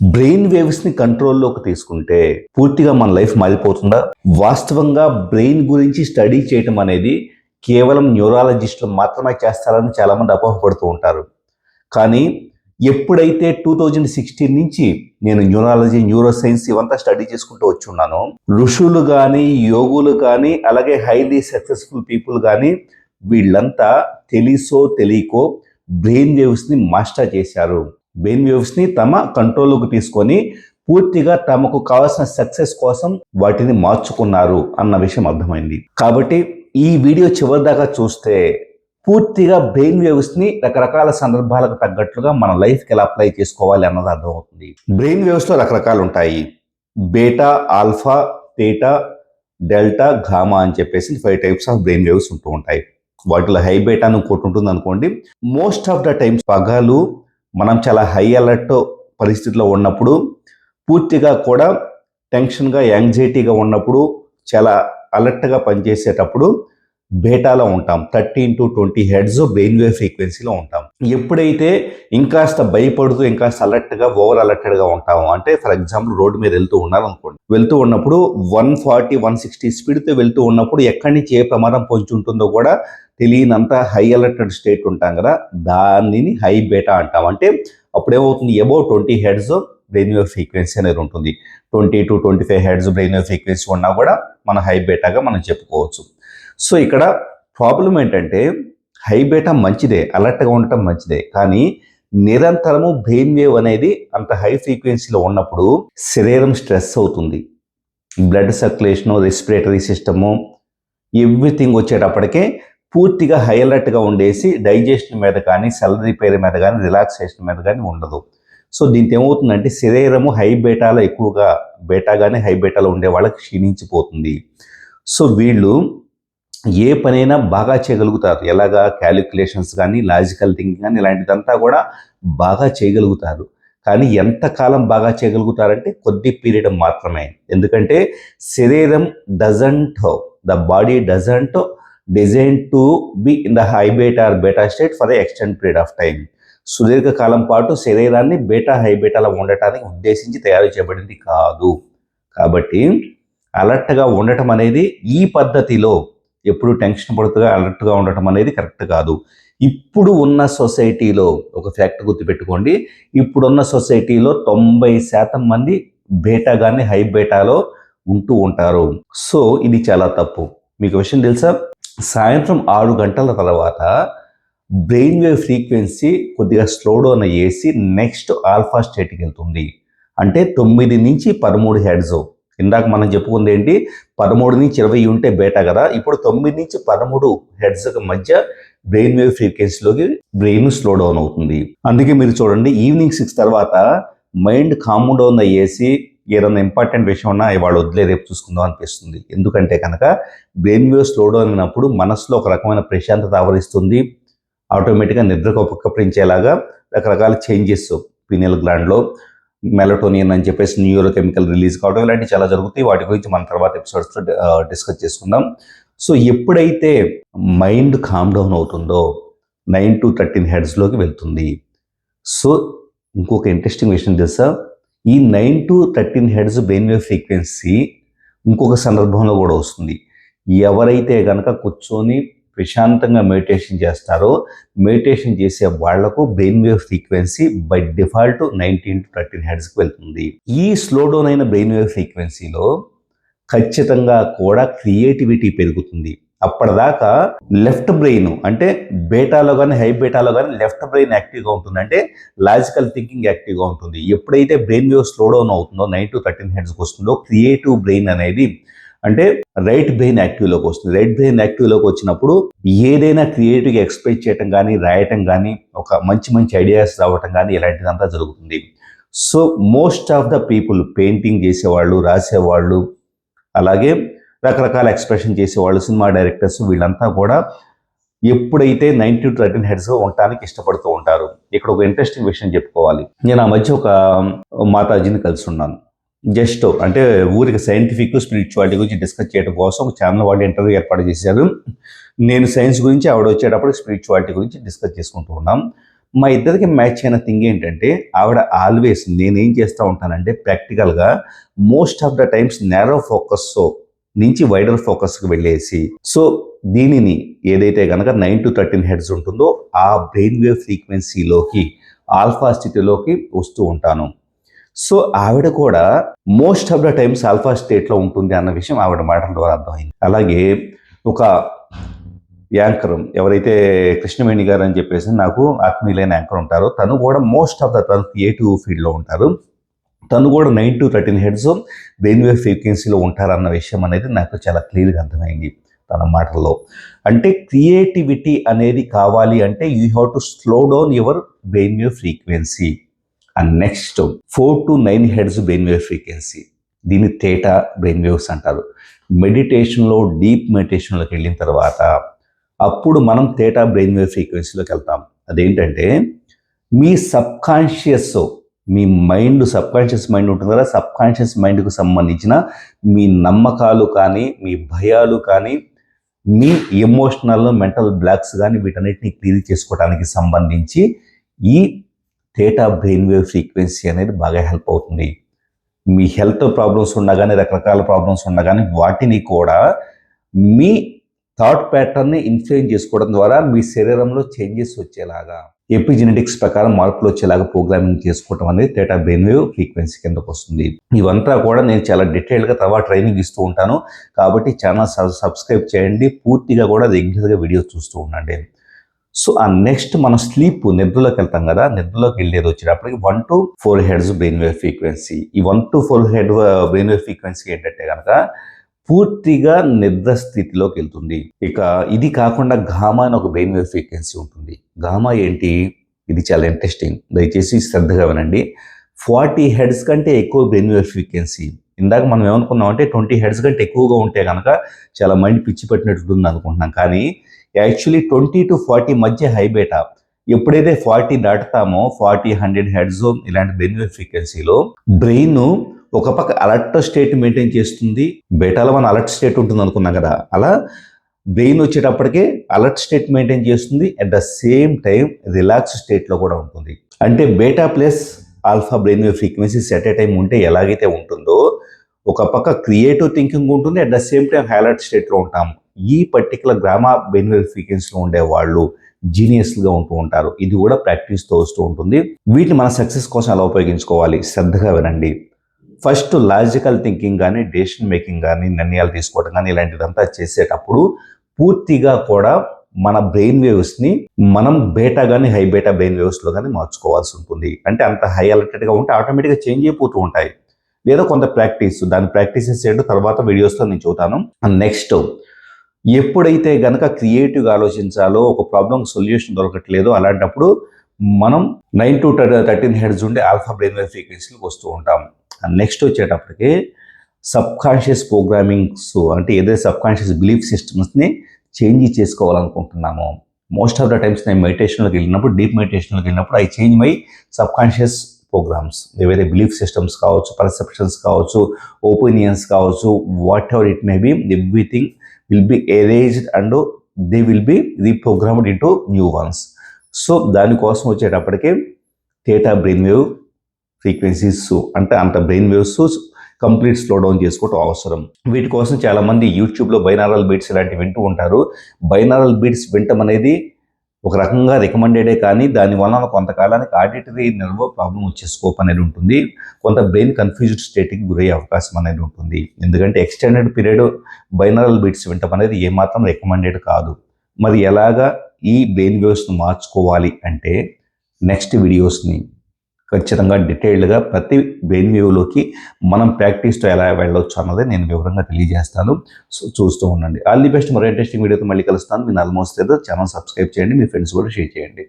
Brain వేవ్స్ని కంట్రోల్లోకి తీసుకుంటే పూర్తిగా మన లైఫ్ మారిపోతుందా? వాస్తవంగా బ్రెయిన్ గురించి స్టడీ చేయటం అనేది కేవలం న్యూరాలజిస్టులు మాత్రమే చేస్తారని చాలామంది అపోహపడుతూ ఉంటారు. కానీ ఎప్పుడైతే టూ థౌజండ్ సిక్స్టీన్ నుంచి నేను న్యూరాలజీ న్యూరో సైన్స్ ఇవంతా స్టడీ చేసుకుంటూ వచ్చున్నానో ఋషులు కానీ యోగులు కానీ అలాగే హైలీ సక్సెస్ఫుల్ పీపుల్ కానీ వీళ్ళంతా తెలిసో తెలియకో బ్రెయిన్ వేవ్స్ని మాస్టర్ చేశారు. బ్రెయిన్ వేవ్స్ని తమ కంట్రోల్లోకి తీసుకొని పూర్తిగా తమకు కావాల్సిన సక్సెస్ కోసం వాటిని మార్చుకున్నారు అన్న విషయం అర్థమైంది. కాబట్టి ఈ వీడియో చివరి దాకా చూస్తే పూర్తిగా బ్రెయిన్ వేవ్స్ని రకరకాల సందర్భాలకు తగ్గట్లుగా మన లైఫ్కి ఎలా అప్లై చేసుకోవాలి అన్నది అర్థమవుతుంది. బ్రెయిన్ వేవ్స్లో రకరకాలు ఉంటాయి. బేటా ఆల్ఫా తేటా డెల్టా ఘామా అని చెప్పేసి five types of brain waves ఉంటూ ఉంటాయి. వాటిలో హై బేటా అని ఇంకోటి ఉంటుంది అనుకోండి మోస్ట్ ఆఫ్ ద టైమ్స్ పగలు మనం చాలా హై అలర్ట్ పరిస్థితిలో ఉన్నప్పుడు పూర్తిగా కూడా టెన్షన్గా యాంగ్జైటీగా ఉన్నప్పుడు చాలా అలర్ట్గా పనిచేసేటప్పుడు బేటాలో ఉంటాం. Thirteen to twenty hertz brain wave ఫ్రీక్వెన్సీలో ఉంటాం. ఎప్పుడైతే ఇంకాస్త భయపడుతూ ఇంకాస్త అలర్ట్గా ఓవర్ అలర్టెడ్గా ఉంటాము అంటే ఫర్ ఎగ్జాంపుల్ రోడ్డు మీద వెళ్తూ ఉన్నారనుకోండి. వెళ్తూ ఉన్నప్పుడు వన్ ఫార్టీ వన్ సిక్స్టీ స్పీడ్తో వెళ్తూ ఉన్నప్పుడు ఎక్కడి నుంచి ఏ ప్రమాదం పొంచి ఉంటుందో కూడా తెలియనంత హై అలర్టెడ్ స్టేట్ ఉంటాం కదా దానిని హై బేటా అంటాం. అంటే అప్పుడు ఏమవుతుంది above twenty hertz brain wave frequency అనేది ఉంటుంది. Twenty to twenty five hertz brain wave frequency ఉన్నా కూడా మన హై బేటాగా మనం చెప్పుకోవచ్చు. సో ఇక్కడ ప్రాబ్లం ఏంటంటే హై బేటా మంచిదే అలర్ట్గా ఉండటం మంచిదే. కానీ నిరంతరము బ్రెయిన్ వేవ్ అనేది అంత హై ఫ్రీక్వెన్సీలో ఉన్నప్పుడు శరీరం స్ట్రెస్ అవుతుంది. Blood circulation respiratory system everything వచ్చేటప్పటికే పూర్తిగా హై అలర్ట్గా ఉండేసి డైజెషన్ మీద కానీ సెల్ రిపేర్ మీద కానీ రిలాక్సేషన్ మీద కానీ ఉండదు. సో దీంతో ఏమవుతుందంటే శరీరము హై బేటాలో ఎక్కువగా బేటా కానీ హై బేటాలో ఉండే వాళ్ళకి క్షీణించిపోతుంది. సో వీళ్ళు ఏ పనైనా బాగా చేయగలుగుతారు. ఎలాగా? క్యాలిక్యులేషన్స్ కానీ లాజికల్ థింకింగ్ కానీ ఇలాంటిదంతా కూడా బాగా చేయగలుగుతారు. కానీ ఎంతకాలం బాగా చేయగలుగుతారంటే కొద్ది పీరియడ్ మాత్రమే. ఎందుకంటే శరీరం doesn't the body doesn't design to be in the high beta or beta state for the extend period of time సుదీర్ఘకాలం పాటు శరీరాన్ని బేటా హై బేటాలో ఉండటానికి ఉద్దేశించి తయారు చేయబడింది కాదు. కాబట్టి అలర్ట్గా ఉండటం అనేది ఈ పద్ధతిలో ఎప్పుడు టెన్షన్ పడుతుగా అలర్ట్గా ఉండటం అనేది కరెక్ట్ కాదు. ఇప్పుడు ఉన్న సొసైటీలో ఒక ఫ్యాక్ట్ గుర్తుపెట్టుకోండి. ఇప్పుడున్న సొసైటీలో తొంభై శాతం మంది బేటా కానీ హై బేటాలో ఉంటూ ఉంటారు. సో ఇది చాలా తప్పు. మీకు విషయం తెలుసా? సాయంత్రం ఆరు గంటల తర్వాత బ్రెయిన్ వేవ్ ఫ్రీక్వెన్సీ కొద్దిగా స్లో డౌన్ అయ్యేసి నెక్స్ట్ ఆల్ఫా స్టేట్కి వెళ్తుంది. అంటే తొమ్మిది నుంచి పదమూడు హెడ్స్ ఇందాక మనం చెప్పుకుంది ఏంటి? పదమూడు నుంచి ఇరవై ఉంటే బేటా కదా? ఇప్పుడు తొమ్మిది నుంచి పదమూడు హెడ్స్ మధ్య బ్రెయిన్ వేవ్ ఫ్రీక్వెన్సీలోకి బ్రెయిన్ స్లో డౌన్ అవుతుంది. అందుకే మీరు చూడండి ఈవినింగ్ సిక్స్ తర్వాత మైండ్ కామ్ డౌన్ అయ్యేసి ఏదైనా ఇంపార్టెంట్ విషయం ఉన్నా వాళ్ళు వదిలే రేపు చూసుకుందాం అనిపిస్తుంది. ఎందుకంటే కనుక బ్రెయిన్ వేవ్ స్లో డౌన్ అయినప్పుడు మనసులో ఒక రకమైన ప్రశాంతత ఆవరిస్తుంది. ఆటోమేటిక్గా నిద్రకు ఉపకరించేలాగా రకరకాల చేంజెస్ పీనియల్ గ్లాండ్లో మెలటోనియన్ అని చెప్పేసి న్యూరో కెమికల్ రిలీజ్ కావడం ఇలాంటివి చాలా జరుగుతాయి. వాటి గురించి మన తర్వాత ఎపిసోడ్స్లో డిస్కస్ చేసుకుందాం. సో ఎప్పుడైతే మైండ్ కామ్ డౌన్ అవుతుందో నైన్ టు థర్టీన్ హెడ్స్లోకి వెళ్తుంది. సో ఇంకొక ఇంట్రెస్టింగ్ విషయం తెలుసా? ఈ nine to thirteen hertz brain wave frequency ఇంకొక సందర్భంలో కూడా వస్తుంది. ఎవరైతే కనుక కూర్చొని ప్రశాంతంగా మెడిటేషన్ చేస్తారో మెడిటేషన్ చేసే వాళ్ళకు brain wave frequency by default nineteen to thirteen హెడ్స్కి వెళ్తుంది. ఈ స్లో డౌన్ అయిన బ్రెయిన్ వేవ్ ఫ్రీక్వెన్సీలో ఖచ్చితంగా కూడా క్రియేటివిటీ పెరుగుతుంది. అప్పటిదాకా లెఫ్ట్ బ్రెయిన్ అంటే బేటాలో కానీ హై బేటాలో కానీ లెఫ్ట్ బ్రెయిన్ యాక్టివ్గా ఉంటుంది. అంటే లాజికల్ థింకింగ్ యాక్టివ్గా ఉంటుంది. ఎప్పుడైతే బ్రెయిన్ వేవ్ స్లో డౌన్ అవుతుందో నైన్ టు థర్టీన్ హెడ్స్కి వస్తుందో క్రియేటివ్ బ్రెయిన్ అనేది అంటే రైట్ బ్రెయిన్ యాక్టివ్లోకి వస్తుంది. రైట్ బ్రెయిన్ యాక్టివ్లోకి వచ్చినప్పుడు ఏదైనా క్రియేటివ్గా ఎక్స్ప్రెస్ చేయటం కానీ రాయటం కానీ ఒక మంచి మంచి ఐడియాస్ రావటం కానీ ఇలాంటిదంతా జరుగుతుంది. So most of the people painting చేసేవాళ్ళు రాసేవాళ్ళు అలాగే రకరకాల ఎక్స్ప్రెషన్ చేసేవాళ్ళు సినిమా డైరెక్టర్స్ వీళ్ళంతా కూడా ఎప్పుడైతే నైన్ టు థర్టీన్ హెడ్స్గా ఉండటానికి ఇష్టపడుతూ ఉంటారు. ఇక్కడ ఒక ఇంట్రెస్టింగ్ విషయం చెప్పుకోవాలి. నేను ఆ మధ్య ఒక మాతాజీని కలిసి ఉన్నాను జస్ట్ అంటే ఊరికి సైంటిఫిక్ స్పిరిచువాలిటీ గురించి డిస్కస్ చేయడం కోసం ఒక ఛానల్ వాళ్ళు ఇంటర్వ్యూ ఏర్పాటు చేశారు. నేను సైన్స్ గురించి ఆవిడ వచ్చేటప్పుడు స్పిరిచువాలిటీ గురించి డిస్కస్ చేసుకుంటూ ఉన్నాం. మా ఇద్దరికి మ్యాచ్ అయిన థింగ్ ఏంటంటే ఆవిడ ఆల్వేస్ నేనేం చేస్తూ ఉంటానంటే ప్రాక్టికల్గా most of the times narrow focus నుంచి వైడర్ ఫోకస్కి వెళ్ళేసి సో దీనిని ఏదైతే కనుక నైన్ టు థర్టీన్ హెడ్స్ ఉంటుందో ఆ బ్రెయిన్ వేవ్ ఫ్రీక్వెన్సీలోకి ఆల్ఫా స్థితిలోకి వస్తూ ఉంటాను. సో ఆవిడ కూడా most of the times alpha స్టేట్లో ఉంటుంది అన్న విషయం ఆవిడ మాటల ద్వారా అర్థమైంది. అలాగే ఒక యాంకర్ ఎవరైతే కృష్ణవేణి గారు అని చెప్పేసి నాకు ఆత్మీయులైన యాంకర్ ఉంటారో తను కూడా మోస్ట్ ఆఫ్ ద తను క్రియేటివ్ ఫీల్డ్లో ఉంటారు. తను కూడా nine to thirteen hertz brain ఫ్రీక్వెన్సీలో ఉంటారన్న విషయం అనేది నాకు చాలా క్లియర్గా అర్థమైంది తన మాటల్లో. అంటే క్రియేటివిటీ అనేది కావాలి అంటే you have to slow down your brain wave frequency. And next four to nine hertz brain wave frequency. దీన్ని తేటా బ్రెయిన్ వేవ్స్ అంటారు. మెడిటేషన్లో డీప్ మెడిటేషన్లోకి వెళ్ళిన తర్వాత అప్పుడు మనం తేటా బ్రెయిన్ వేవ్ ఫ్రీక్వెన్సీలోకి వెళ్తాం. అదేంటంటే మీ సబ్కాన్షియస్ మీ మైండ్ సబ్కాన్షియస్ మైండ్ ఉంటుంది కదా సబ్కాన్షియస్ మైండ్కు సంబంధించిన మీ నమ్మకాలు కానీ మీ భయాలు కానీ మీ ఎమోషనల్ మెంటల్ బ్లాక్స్ కానీ వీటన్నిటిని క్లియర్ చేసుకోవడానికి సంబంధించి ఈ థేటా బ్రెయిన్ వేవ్ ఫ్రీక్వెన్సీ అనేది బాగా హెల్ప్ అవుతుంది. మీ హెల్త్ ప్రాబ్లమ్స్ ఉండగానే రకరకాల ప్రాబ్లమ్స్ ఉండగానే వాటిని కూడా మీ థాట్ ప్యాటర్న్ని ఇన్ఫ్లుయెన్స్ చేసుకోవడం ద్వారా మీ శరీరంలో చేంజెస్ వచ్చేలాగా ఎపిజెనెటిక్స్ ప్రకారం మార్పులు వచ్చేలాగా ప్రోగ్రామింగ్ చేసుకోవడం అనేది డేటా బ్రెయిన్ వేవ్ ఫ్రీక్వెన్సీ కిందకు వస్తుంది. ఇవంతా కూడా నేను చాలా డీటెయిల్గా తర్వాత ట్రైనింగ్ ఇస్తూ ఉంటాను. కాబట్టి ఛానల్ సబ్స్క్రైబ్ చేయండి. పూర్తిగా కూడా రెగ్యులర్గా వీడియోస్ చూస్తూ ఉండండి. సో ఆ నెక్స్ట్ మనం స్లీప్ నిద్రలోకి వెళ్తాం కదా. నిద్రలోకి వెళ్ళేది వచ్చేటప్పటికి one to four hertz brain wave frequency. ఈ వన్ టు ఫోర్ హెడ్ బ్రెయిన్ వేవ్ ఫ్రీక్వెన్సీ ఏంటంటే కనుక పూర్తిగా నిద్ర స్థితిలోకి వెళ్తుంది. ఇక ఇది కాకుండా గామా అని ఒక బ్రెయిన్ వేవ్ ఫ్రీక్వెన్సీ ఉంటుంది. గామా ఏంటి? ఇది చాలా ఇంట్రెస్టింగ్. దయచేసి శ్రద్ధగా వినండి. ఫార్టీ హెడ్స్ కంటే ఎక్కువ బ్రెయిన్ వేవ్ ఫ్రీక్వెన్సీ. ఇందాక మనం ఏమనుకున్నాం అంటే ట్వంటీ హెడ్స్ కంటే ఎక్కువగా ఉంటే కనుక చాలా మైండ్ పిచ్చి పట్టినట్టుంది అనుకుంటున్నాం. కానీ యాక్చువల్లీ ట్వంటీ టు ఫార్టీ మధ్య హై బేటా. ఎప్పుడైతే ఫార్టీ దాటుతామో ఫార్టీ హండ్రెడ్ హెడ్స్ ఇలాంటి బ్రెయిన్ వేవ్ ఫ్రీక్వెన్సీలో బ్రెయిన్ ఒక పక్క అలర్ట్ స్టేట్ మెయింటైన్ చేస్తుంది. బేటాలో మన అలర్ట్ స్టేట్ ఉంటుంది అనుకున్నాం కదా. అలా బ్రెయిన్ వచ్చేటప్పటికే అలర్ట్ స్టేట్ మెయింటైన్ చేస్తుంది. At the same time relax స్టేట్లో కూడా ఉంటుంది. అంటే beta plus alpha brain wave frequencies at a time ఉంటే ఎలాగైతే ఉంటుందో ఒక పక్క క్రియేటివ్ థింకింగ్ ఉంటుంది. At the same time high alert స్టేట్లో ఉంటాం ఈ పర్టికులర్ గ్రామా బ్రెయిన్ వేవ్ ఫ్రీక్వెన్సీలో ఉండే వాళ్ళు జీనియస్లుగా ఉంటూ ఉంటారు. ఇది కూడా ప్రాక్టీస్తో వస్తూ ఉంటుంది. వీటిని మన సక్సెస్ కోసం ఎలా ఉపయోగించుకోవాలి? శ్రద్ధగా వినండి. ఫస్ట్ లాజికల్ థింకింగ్ కానీ డెసిషన్ మేకింగ్ కానీ నిర్ణయాలు తీసుకోవడం కానీ ఇలాంటిదంతా చేసేటప్పుడు పూర్తిగా కూడా మన బ్రెయిన్ వేవ్స్ని మనం బేటా కానీ హై బేటా బ్రెయిన్ వేవ్స్లో కానీ మార్చుకోవాల్సి ఉంటుంది. అంటే అంత హై అలర్టెడ్గా ఉంటే ఆటోమేటిక్గా చేంజ్ అయిపోతూ ఉంటాయి. లేదా కొంత ప్రాక్టీస్ దాని ప్రాక్టీసెస్ చేయడం తర్వాత వీడియోస్లో నేను చూతాను నెక్స్ట్ ఎప్పుడైతే గనక క్రియేటివ్గా ఆలోచించాలో ఒక ప్రాబ్లం సొల్యూషన్ దొరకట్లేదో అలాంటప్పుడు మనం నైన్ టు థర్టీన్ హెడ్స్ ఉండే ఆల్ఫా బ్రెయిన్ వేవ్ ఫ్రీక్వెన్సీలకు వస్తూ ఉంటాం. నెక్స్ట్ వచ్చేటప్పటికి సబ్కాన్షియస్ ప్రోగ్రామింగ్స్ అంటే ఏదైతే సబ్కాన్షియస్ బిలీఫ్ సిస్టమ్స్ని చేంజ్ చేసుకోవాలనుకుంటున్నామో మోస్ట్ ఆఫ్ ద టైమ్స్ నేను మెడిటేషన్లోకి వెళ్ళినప్పుడు డీప్ మెడిటేషన్లోకి వెళ్ళినప్పుడు I change my subconscious programs ఏవైతే బిలీఫ్ సిస్టమ్స్ కావచ్చు పర్సెప్షన్స్ కావచ్చు ఒపీనియన్స్ కావచ్చు whatever it may be everything will be erased and they will be reprogrammed into new ones so దానికోసం వచ్చేటప్పటికే థేటా బ్రెయిన్ వేవ్ ఫ్రీక్వెన్సీస్ అంటే అంత brain waves complete slow down చేసుకోవటం అవసరం. వీటి కోసం చాలామంది యూట్యూబ్లో బైనారల్ బీట్స్ ఇలాంటివి వింటూ ఉంటారు. బైనారల్ బీట్స్ వింటం అనేది ఒక రకంగా రికమెండెడే కానీ దాని వలన కొంతకాలానికి ఆడిటరీ నిల్వ ప్రాబ్లం వచ్చే స్కోప్ అనేది ఉంటుంది. కొంత బ్రెయిన్ కన్ఫ్యూజ్డ్ స్టేట్కి గురయ్యే అవకాశం అనేది ఉంటుంది. ఎందుకంటే ఎక్స్టెండెడ్ పీరియడ్ బైనరల్ బీట్స్ వింటం అనేది ఏమాత్రం రికమెండెడ్ కాదు. మరి ఎలాగా ఈ బ్రెయిన్ వ్యూస్ను మార్చుకోవాలి అంటే నెక్స్ట్ వీడియోస్ని ఖచ్చితంగా డీటెయిల్డ్గా ప్రతి వెన్యూలోకి మనం ప్రాక్టీస్తో ఎలా వెళ్ళొచ్చు అన్నది నేను వివరంగా తెలియజేస్తాను. సో చూస్తూ ఉండండి. All the best. మరో ఇంట్రెస్టింగ్ వీడియోతో మళ్ళీ కలుస్తాను. మీరు ఆల్మోస్ట్ ఏదో ఛానల్ సబ్స్క్రైబ్ చేయండి. మీ ఫ్రెండ్స్ కూడా షేర్ చేయండి.